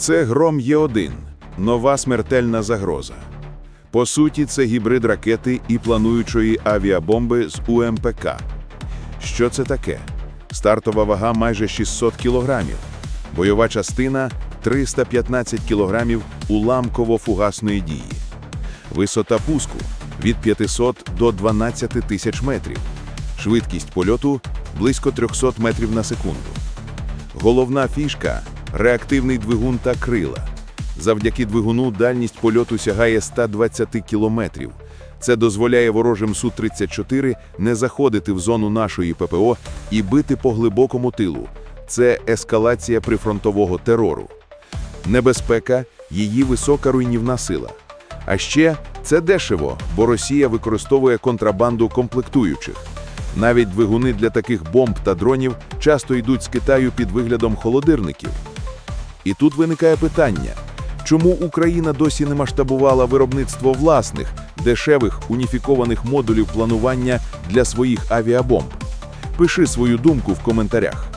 Це Гром Є1 – нова смертельна загроза. По суті, це гібрид ракети і плануючої авіабомби з УМПК. Що це таке? Стартова вага майже 600 кілограмів. Бойова частина – 315 кілограмів уламково-фугасної дії. Висота пуску – від 500 до 12 тисяч метрів. Швидкість польоту – близько 300 метрів на секунду. Головна фішка – реактивний двигун та крила. Завдяки двигуну дальність польоту сягає 120 кілометрів. Це дозволяє ворожим Су-34 не заходити в зону нашої ППО і бити по глибокому тилу. Це ескалація прифронтового терору. Небезпека – її висока руйнівна сила. А ще це дешево, бо Росія використовує контрабанду комплектуючих. Навіть двигуни для таких бомб та дронів часто йдуть з Китаю під виглядом холодирників. І тут виникає питання, чому Україна досі не масштабувала виробництво власних, дешевих уніфікованих модулів планування для своїх авіабомб? Пиши свою думку в коментарях.